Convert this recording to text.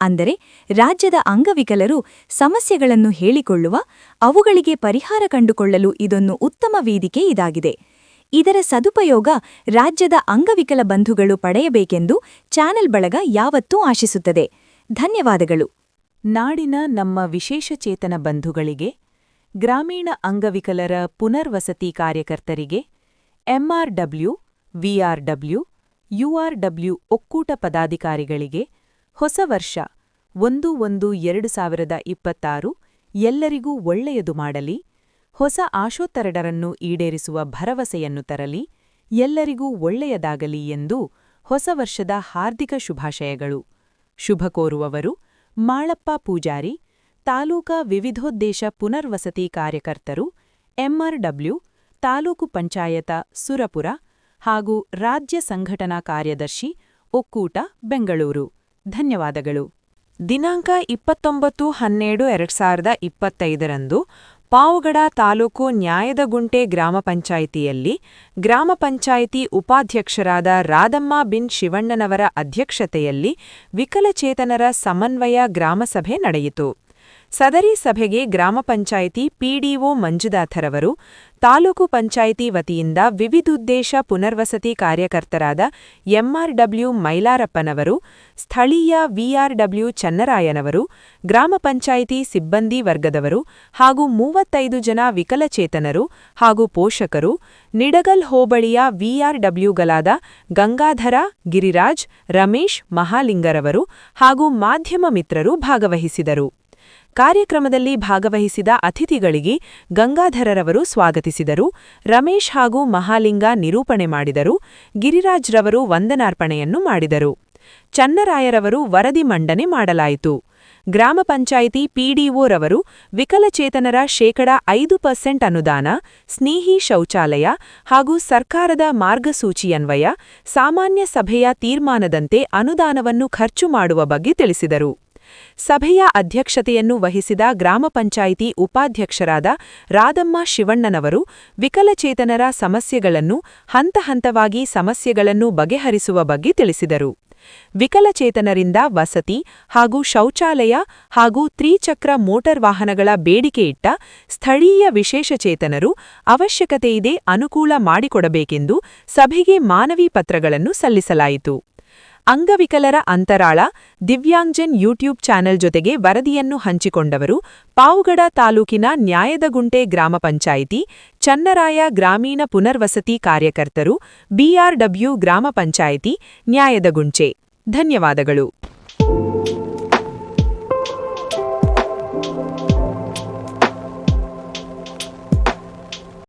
ಅಂದರೆ ರಾಜ್ಯದ ಅಂಗವಿಕಲರು ಸಮಸ್ಯೆಗಳನ್ನು ಹೇಳಿಕೊಳ್ಳುವ, ಅವುಗಳಿಗೆ ಪರಿಹಾರ ಕಂಡುಕೊಳ್ಳಲು ಇದೊಂದು ಉತ್ತಮ ವೇದಿಕೆ ಇದಾಗಿದೆ. ಇದರ ಸದುಪಯೋಗ ರಾಜ್ಯದ ಅಂಗವಿಕಲ ಬಂಧುಗಳು ಪಡೆಯಬೇಕೆಂದು ಚಾನೆಲ್ ಬಳಗ ಯಾವತ್ತೂ ಆಶಿಸುತ್ತದೆ. ಧನ್ಯವಾದಗಳು. ನಾಡಿನ ನಮ್ಮ ವಿಶೇಷಚೇತನ ಬಂಧುಗಳಿಗೆ, ಗ್ರಾಮೀಣ ಅಂಗವಿಕಲರ ಪುನರ್ವಸತಿ ಕಾರ್ಯಕರ್ತರಿಗೆ, ಎಂಆರ್ಡಬ್ಲ್ಯೂ, ವಿಆರ್ಡಬ್ಲ್ಯೂ, ಯುಆರ್ಡಬ್ಲ್ಯೂ ಒಕ್ಕೂಟ ಪದಾಧಿಕಾರಿಗಳಿಗೆ ಹೊಸ ವರ್ಷ, ಒಂದು ಒಂದು ಎರಡು ಸಾವಿರದ ಇಪ್ಪತ್ತಾರು, ಎಲ್ಲರಿಗೂ ಒಳ್ಳೆಯದು ಮಾಡಲಿ, ಹೊಸ ಆಶೋತ್ತರಡರನ್ನು ಈಡೇರಿಸುವ ಭರವಸೆಯನ್ನು ತರಲಿ, ಎಲ್ಲರಿಗೂ ಒಳ್ಳೆಯದಾಗಲಿ ಎಂದು ಹೊಸ ವರ್ಷದ ಹಾರ್ದಿಕ ಶುಭಾಶಯಗಳು. ಶುಭ ಕೋರುವವರು ಮಾಳಪ್ಪ ಪೂಜಾರಿ, ತಾಲೂಕಾ ವಿವಿಧೋದ್ದೇಶ ಪುನರ್ವಸತಿ ಕಾರ್ಯಕರ್ತರು, ಎಂಆರ್ಡಬ್ಲ್ಯೂ, ತಾಲೂಕು ಪಂಚಾಯತ ಸುರಪುರ ಹಾಗೂ ರಾಜ್ಯ ಸಂಘಟನಾ ಕಾರ್ಯದರ್ಶಿ ಒಕ್ಕೂಟ, ಬೆಂಗಳೂರು. ಧನ್ಯವಾದಗಳು. ದಿನಾಂಕ ಇಪ್ಪತ್ತೊಂಬತ್ತು ಹನ್ನೆರಡು ಎರಡು ಸಾವಿರದ ಇಪ್ಪತ್ತೈದರಂದು ಪಾವುಗಡ ತಾಲೂಕು ನ್ಯಾಯದಗುಂಟೆ ಗ್ರಾಮ ಪಂಚಾಯಿತಿಯಲ್ಲಿ ಗ್ರಾಮ ಪಂಚಾಯಿತಿ ಉಪಾಧ್ಯಕ್ಷರಾದ ರಾಧಮ್ಮ ಬಿನ್ ಶಿವಣ್ಣನವರ ಅಧ್ಯಕ್ಷತೆಯಲ್ಲಿ ವಿಕಲಚೇತನರ ಸಮನ್ವಯ ಗ್ರಾಮಸಭೆ ನಡೆಯಿತು. ಸದರಿ ಸಭೆಗೆ ಗ್ರಾಮ ಪಂಚಾಯಿತಿ ಪಿಡಿಒ ಮಂಜುನಾಥರವರು, ತಾಲೂಕು ಪಂಚಾಯಿತಿ ವತಿಯಿಂದ ವಿವಿಧೋದ್ದೇಶ ಪುನರ್ವಸತಿ ಕಾರ್ಯಕರ್ತರಾದ ಎಂಆರ್ಡಬ್ಲ್ಯೂ ಮೈಲಾರಪ್ಪನವರು, ಸ್ಥಳೀಯ ವಿಆರ್ಡಬ್ಲ್ಯೂ ಚನ್ನರಾಯನವರು, ಗ್ರಾಮ ಪಂಚಾಯಿತಿ ಸಿಬ್ಬಂದಿ ವರ್ಗದವರು ಹಾಗೂ ಮೂವತ್ತೈದು ಜನ ವಿಕಲಚೇತನರು ಹಾಗೂ ಪೋಷಕರು, ನಿಡಗಲ್ ಹೋಬಳಿಯ ವಿಆರ್ಡಬ್ಲ್ಯೂಗಳಾದ ಗಂಗಾಧರ, ಗಿರಿರಾಜ್, ರಮೇಶ್ ಮಹಾಲಿಂಗರವರು ಹಾಗೂ ಮಾಧ್ಯಮ ಮಿತ್ರರು ಭಾಗವಹಿಸಿದರು. ಕಾರ್ಯಕ್ರಮದಲ್ಲಿ ಭಾಗವಹಿಸಿದ ಅತಿಥಿಗಳಿಗೆ ಗಂಗಾಧರರವರು ಸ್ವಾಗತಿಸಿದರು. ರಮೇಶ್ ಹಾಗೂ ಮಹಾಲಿಂಗ ನಿರೂಪಣೆ ಮಾಡಿದರು. ಗಿರಿರಾಜ್ರವರು ವಂದನಾರ್ಪಣೆಯನ್ನು ಮಾಡಿದರು. ಚನ್ನರಾಯರವರು ವರದಿ ಮಂಡನೆ ಮಾಡಲಾಯಿತು. ಗ್ರಾಮ ಪಂಚಾಯಿತಿ ಪಿಡಿಒರವರು ವಿಕಲಚೇತನರ ಶೇಕಡ ಐದು ಪರ್ಸೆಂಟ್ ಅನುದಾನ, ಸ್ನೇಹಿ ಶೌಚಾಲಯ ಹಾಗೂ ಸರ್ಕಾರದ ಮಾರ್ಗಸೂಚಿಯನ್ವಯ ಸಾಮಾನ್ಯ ಸಭೆಯ ತೀರ್ಮಾನದಂತೆ ಅನುದಾನವನ್ನು ಖರ್ಚು ಮಾಡುವ ಬಗ್ಗೆ ತಿಳಿಸಿದರು. ಸಭೆಯ ಅಧ್ಯಕ್ಷತೆಯನ್ನು ವಹಿಸಿದ ಗ್ರಾಮ ಪಂಚಾಯಿತಿ ಉಪಾಧ್ಯಕ್ಷರಾದ ರಾದಮ್ಮ ಶಿವಣ್ಣನವರು ವಿಕಲಚೇತನರ ಸಮಸ್ಯೆಗಳನ್ನು ಹಂತ ಹಂತವಾಗಿ ಸಮಸ್ಯೆಗಳನ್ನು ಬಗೆಹರಿಸುವ ಬಗ್ಗೆ ತಿಳಿಸಿದರು. ವಿಕಲಚೇತನರಿಂದ ವಸತಿ ಹಾಗೂ ಶೌಚಾಲಯ ಹಾಗೂ ತ್ರಿಚಕ್ರ ಮೋಟಾರ್ ವಾಹನಗಳ ಬೇಡಿಕೆಯಿಟ್ಟ ಸ್ಥಳೀಯ ವಿಶೇಷಚೇತನರು ಅವಶ್ಯಕತೆಯಿದೆ ಅನುಕೂಲ ಮಾಡಿಕೊಡಬೇಕೆಂದು ಸಭೆಗೆ ಮಾನವಿ ಪತ್ರಗಳನ್ನು ಸಲ್ಲಿಸಲಾಯಿತು. ಅಂಗವಿಕಲರ ಅಂತರಾಳ ದಿವ್ಯಾಂಗ್ಜನ್ ಯೂಟ್ಯೂಬ್ ಚಾನೆಲ್ ಜೊತೆಗೆ ವರದಿಯನ್ನು ಹಂಚಿಕೊಂಡವರು ಪಾವುಗಡ ತಾಲೂಕಿನ ನ್ಯಾಯದಗುಂಟೆ ಗ್ರಾಮ ಪಂಚಾಯಿತಿ ಚನ್ನರಾಯ ಗ್ರಾಮೀಣ ಪುನರ್ವಸತಿ ಕಾರ್ಯಕರ್ತರು ಬಿಆರ್ಡಬ್ಲ್ಯೂ ಗ್ರಾಮ ಪಂಚಾಯಿತಿ ನ್ಯಾಯದಗುಂಚೆ. ಧನ್ಯವಾದಗಳು.